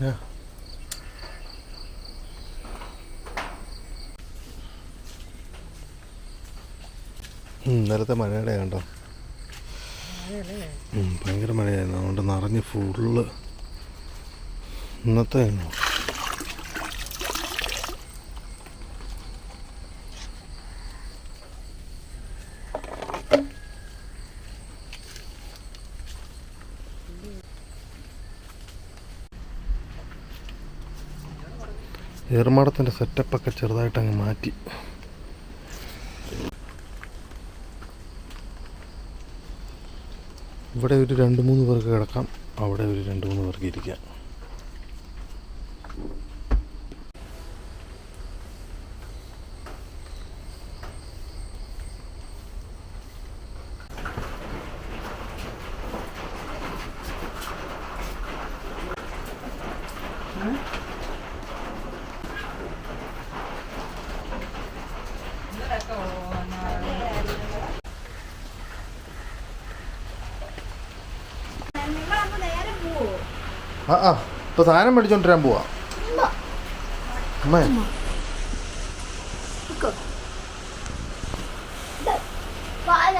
Yeah. ഇന്നലത്തെ മഴയുടെ കണ്ടോ? ഭയങ്കര മഴയായിരുന്നു. അതുകൊണ്ട് നിറഞ്ഞ് ഫുള്ള് ഇന്നത്തെ ആണോ ഏറുമാടത്തിന്റെ സെറ്റപ്പൊക്കെ ചെറുതായിട്ട് അങ്ങ് മാറ്റി. ഇവിടെ ഒരു രണ്ട് മൂന്ന് പേർക്ക് കിടക്കാം. അവിടെ ഒരു രണ്ട് മൂന്ന് പേർക്ക് ഇരിക്കാം നിങ്ങളങ്ങ് നേരെ പോവോ ആ ആ ഇപ്പോൾ സാധനം മേടിച്ചോണ്ടിരാൻ പോവാ. അമ്മേ പാൽ.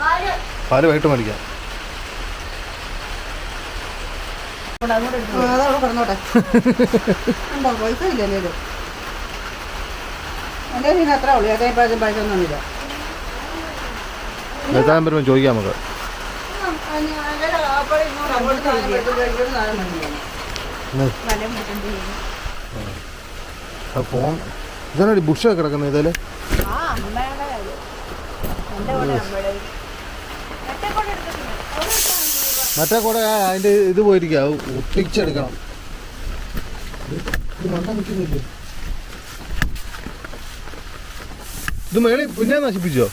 പാൽ. പാൽ വൈകിട്ട് മേടിക്കാം. ചോദിക്കാം നമുക്ക്. ഫോൺ ഇതാണ് ബുഷ് കിടക്കുന്നത് ഇതല്ലേ? മറ്റേ കൂടെ അതിന്റെ ഇത് പോയിരിക്കും. ഒട്ടിച്ചെടുക്കണം. ഇത് മേളി പിന്നെ നശിപ്പിച്ചോ?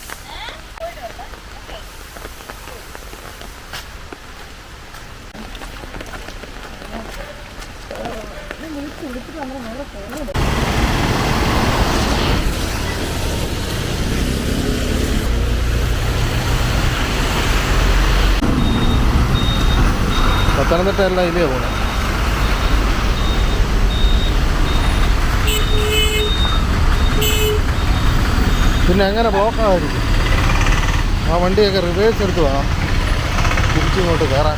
പത്തനംതിട്ട എല്ലാം ഇതിലേ പോണേ. പിന്നെ എങ്ങനെ ബ്ലോക്ക് ആയിരിക്കും ആ വണ്ടിയൊക്കെ റിവേഴ്സ് എടുത്തു വേണം തിരിച്ചിങ്ങോട്ട് കയറാൻ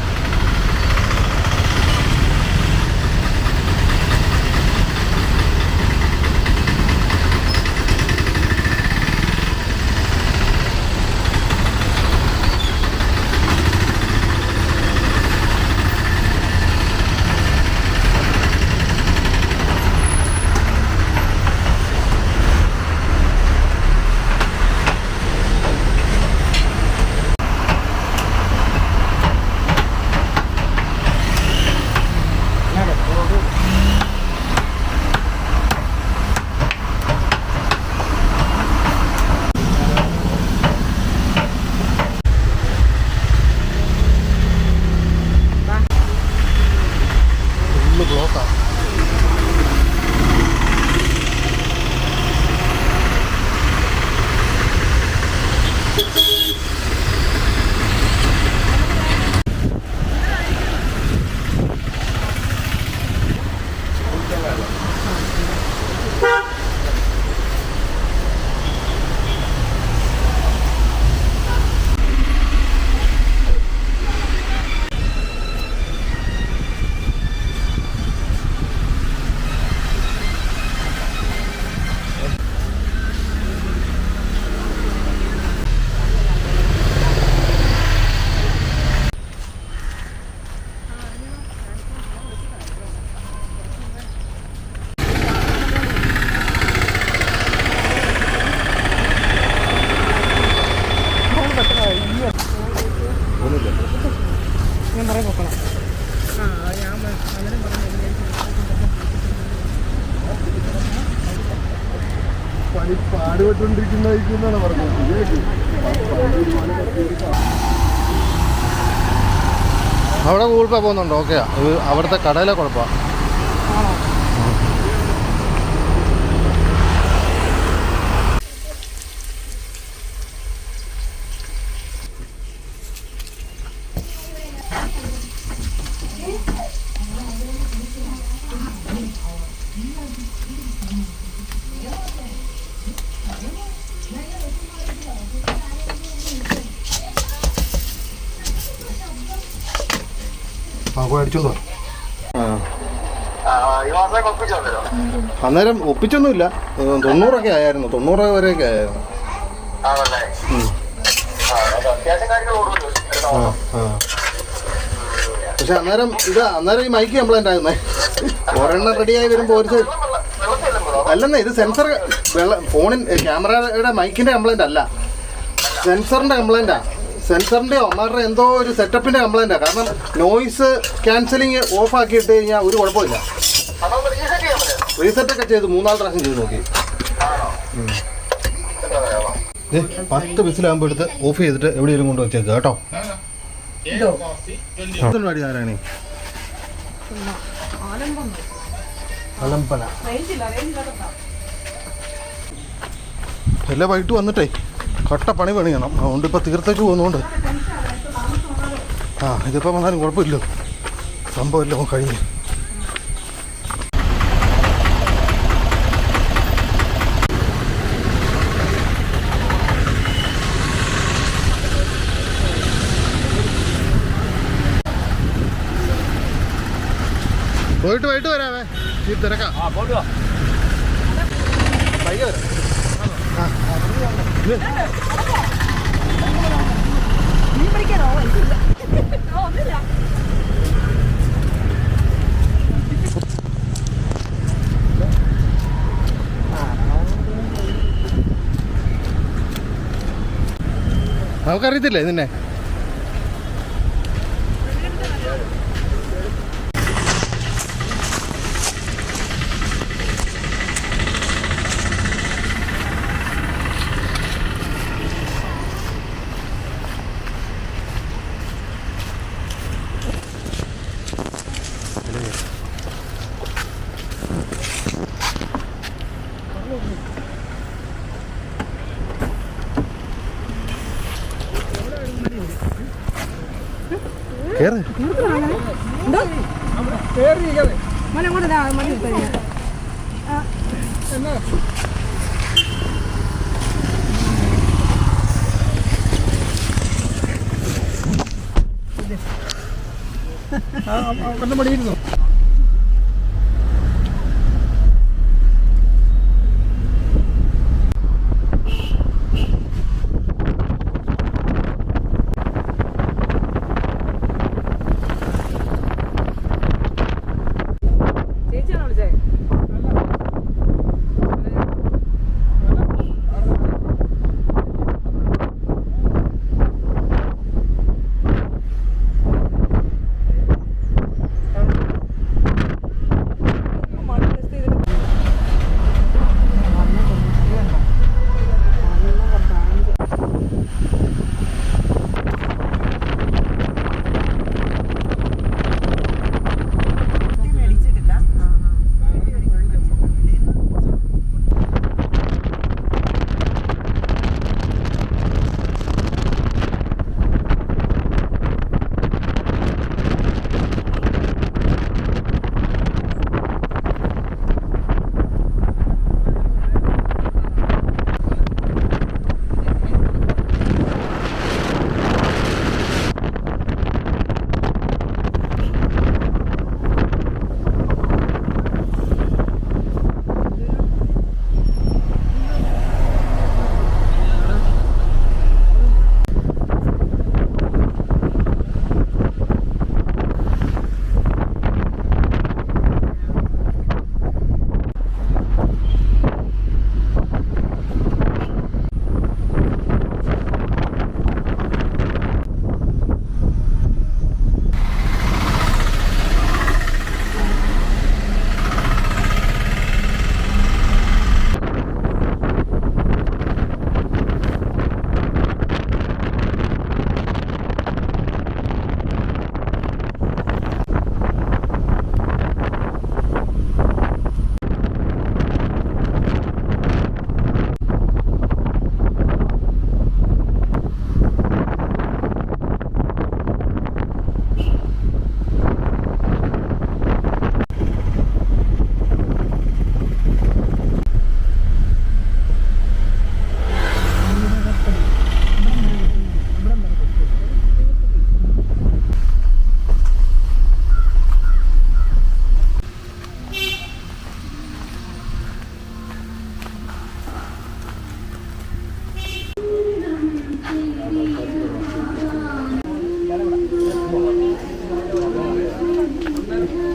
പണി പാടുപെട്ടുകൊണ്ടിരിക്കുന്നതായിരിക്കും പറഞ്ഞത്. അവിടെ ഗൂഗിൾ പേ പോകുന്നുണ്ടോ? ഓക്കെയാ. ഇത് അവിടുത്തെ കടയിലെ കുഴപ്പമാണ് ആണോ ആ ആ. പറഞ്ഞു അന്നേരം? ഒപ്പിച്ചൊന്നുമില്ല. തൊണ്ണൂറൊക്കെ ആയായിരുന്നു. തൊണ്ണൂറ് വരെയൊക്കെ ആയിരുന്നു പക്ഷെ അന്നേരം ഇത് അന്നേരം ഈ മൈക്ക് കംപ്ലൈന്റ് ആയിരുന്നേ. ഒരെണ്ണം റെഡിയായി വരുമ്പോൾ ഒരു അല്ലെന്നേ ഇത് സെൻസർ വെള്ളം ഫോണിൻ ക്യാമറയുടെ മൈക്കിന്റെ കംപ്ലൈന്റ് അല്ല. സെൻസറിന്റെ കംപ്ലൈന്റാ സെൻസറിന്റെ ഒന്നാരുടെ എന്തോ ഒരു സെറ്റപ്പിന്റെ കംപ്ലൈന്റാണ് കാരണം നോയിസ് ക്യാൻസലിങ് ഓഫ് ആക്കിയിട്ട് കഴിഞ്ഞാൽ ഒരു കുഴപ്പമില്ല. റീസെറ്റ് ഒക്കെ ചെയ്ത് മൂന്നാൽ പ്രാവശ്യം ചെയ്ത് നോക്കി. പത്ത് വിസിലാകുമ്പോൾ എടുത്ത് ഓഫ് ചെയ്തിട്ട് എവിടെയെങ്കിലും കൊണ്ട് വെച്ചേക്ക് കേട്ടോ. പാടി ആരാണ്? അലമ്പല എല്ലാ വൈകിട്ട് വന്നിട്ടേ. കട്ട പണി പണിയണം അതുകൊണ്ട് ഇപ്പം തീർത്തേക്ക് പോകുന്നതുകൊണ്ട് ആ ഇതിപ്പോൾ വന്നാലും കുഴപ്പമില്ല. സംഭവമില്ല കഴിഞ്ഞു. പോയിട്ട് പോയിട്ട് വരാവേ. ഈ തിരക്കാം. പയ്യെ വരാം നീ പഠിക്കാനോ ഇല്ല ഓ ഒന്നുമില്ല നമുക്കറിയത്തില്ലേ നിന്നെ മോനെ കൂടെ ഇതാ മതി you.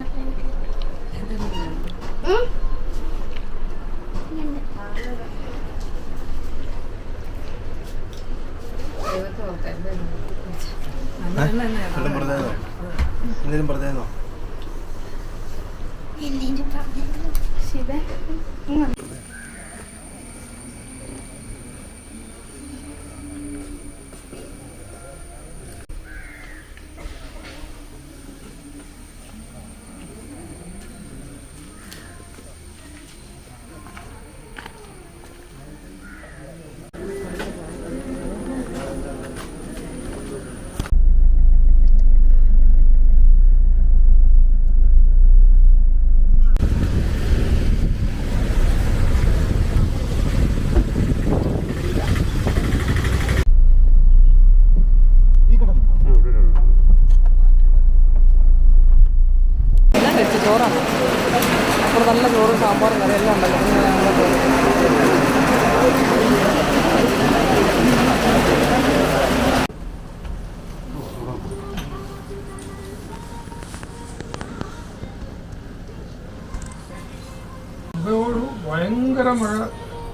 ഭയങ്കര മഴ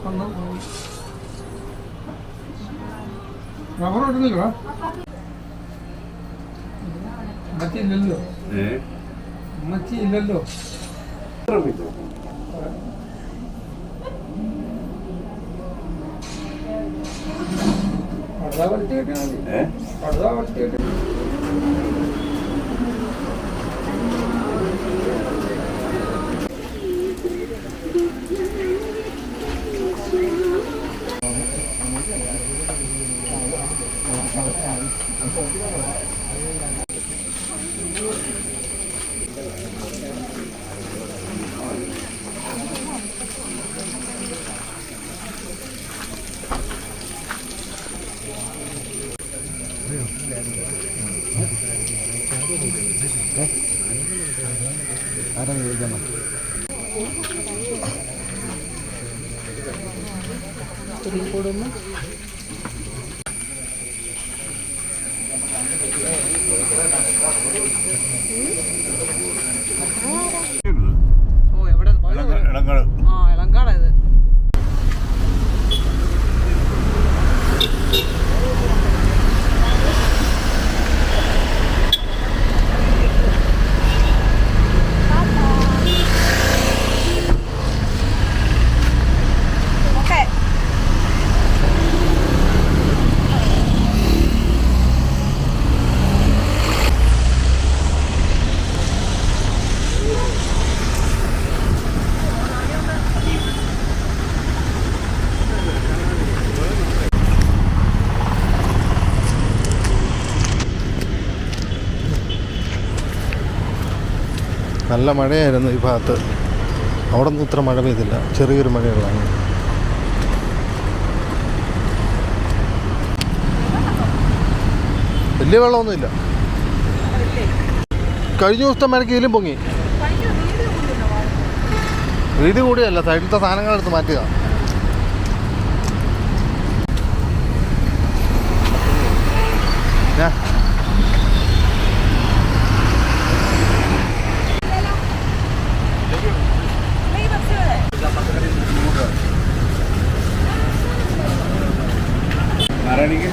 വന്ന് പോയി റബ്ബർ ഇടുന്നില്ലോ ഇല്ലല്ലോ. അമ്മച്ചി ഇല്ലല്ലോ. പടുതാ വരട്ടി കിട്ടിയാൽ മതി പടുത വലിച്ചു കെട്ടി കൂടുന്നു ഓ എവിടെ ആ നല്ല മഴയായിരുന്നു ഈ ഭാഗത്ത്. അവിടെ നിന്ന് ഇത്ര മഴ പെയ്തില്ല. ചെറിയൊരു മഴയുള്ളതാണ്. വലിയ വെള്ളമൊന്നുമില്ല. കഴിഞ്ഞ ദിവസത്തെ മഴയ്ക്ക് ഇതിലും പൊങ്ങി. വീതി കൂടിയല്ല സൈഡിലത്തെ സാധനങ്ങൾ എടുത്ത് ആരാണെങ്കിൽ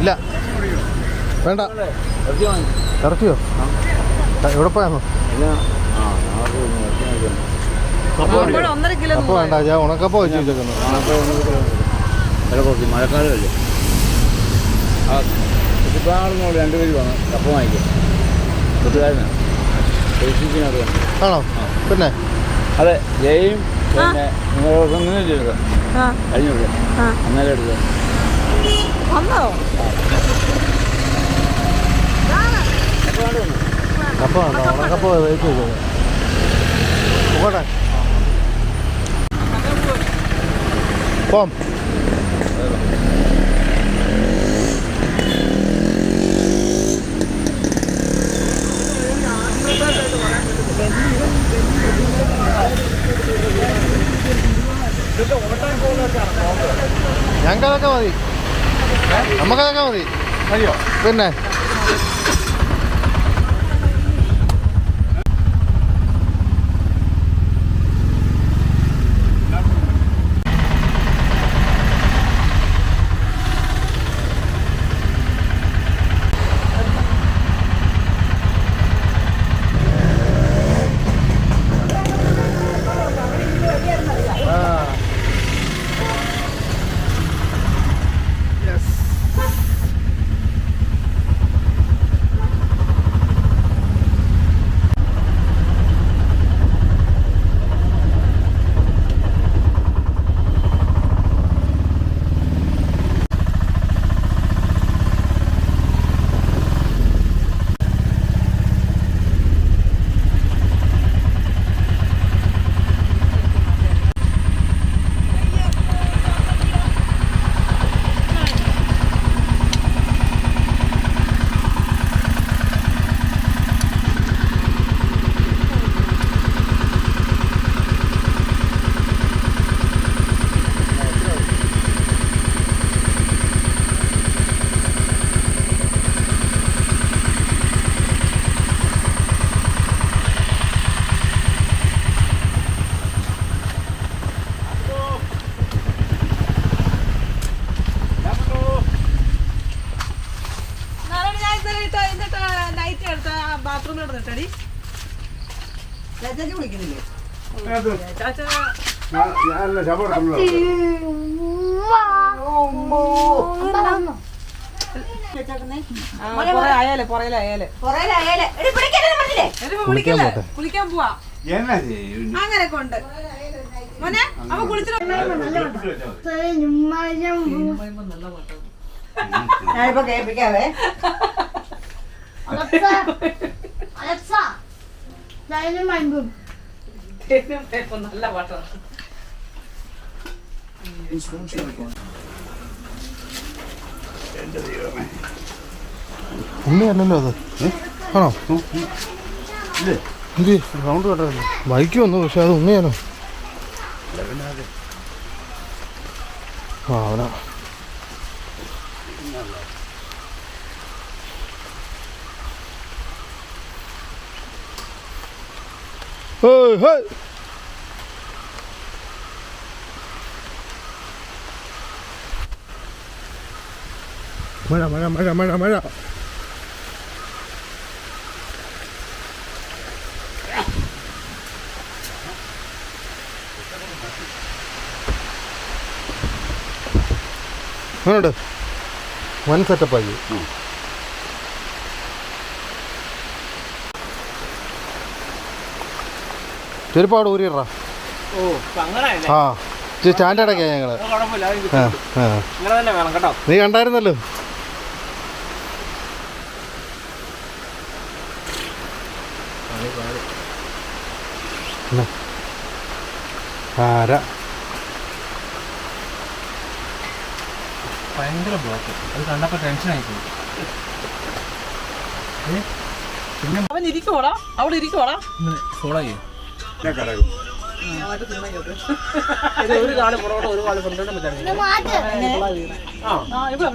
ഇല്ല. വേണ്ട. ഇറച്ചിയോ? എവിടെ പോയാന്നോ വേണ്ട ഞാൻ ഉണക്കപ്പോ വെച്ച് വെച്ചേക്കുന്നു. മഴക്കാലമല്ലേ? ആ കുട്ടിപ്പാടുന്നോട് രണ്ടുപേര് വന്ന് കപ്പ വാങ്ങിക്കും. കൂട്ടുകാരനാണ് ഫേസ്ബുക്കിനകത്ത് കണ്ടു. ആണോ? പിന്നെ? അതെ ജയും പിന്നെ ആ. കഴിഞ്ഞു. അന്നേരം എടുത്തത് വന്നോ? കപ്പ വേണ്ട ഉണക്കപ്പോ വെച്ച് വെച്ചേക്കുന്നു. പോകട്ടെ പോം. ഞങ്ങൾക്കതൊക്കെ മതി. നമുക്കതൊക്കെ മതി. അയ്യോ. പിന്നെ വിളിക്കല്ലേ പോട്ടെ. കുളിക്കാൻ പോവാ അങ്ങനെ കൊണ്ട് മോനെ അവ കുളിച്ചിട്ട് ഞാനിപ്പോ കേൾപ്പിക്കാവേ നല്ല പാട്ടാണ് ഉണ്ണിയല്ലല്ലോ അത്? ആണോ? ഇത് റൗണ്ട് കേട്ടോ ബൈക്ക് വന്നു പക്ഷെ അത് ഉണ്ണിയാണോ ആ അവനാ ഹേയ് ഹേയ്! മഴ മഴ മഴ മഴ മഴ. അങ്ങോട്ട് വൻ സെറ്റപ്പായി. ചെരുപ്പാട് ഊരിടാ ആ സ്റ്റാൻഡേർഡൊക്കെയാണ് സ്റ്റാൻഡേർഡൊക്കെയാ നീ കുഴപ്പമില്ല ആ ആ അങ്ങനെ തന്നെ വേണം കേട്ടോ നീ കണ്ടായിരുന്നല്ലോ ആരാ. ഭയങ്കര ബ്ലോക്ക്. അത് കണ്ടപ്പോ ടെൻഷൻ ആയിപ്പോയി അവൻ ഇരിക്കുവാടാ. അവിടെ ഇരിക്കുവാടാ. ഫോളോ ചെയ്യും. ഒരു കാൽ പുറകോട്ട് ഒരു കാൽ ഫ്രണ്ടോട്ട് ആ ഇവിടെ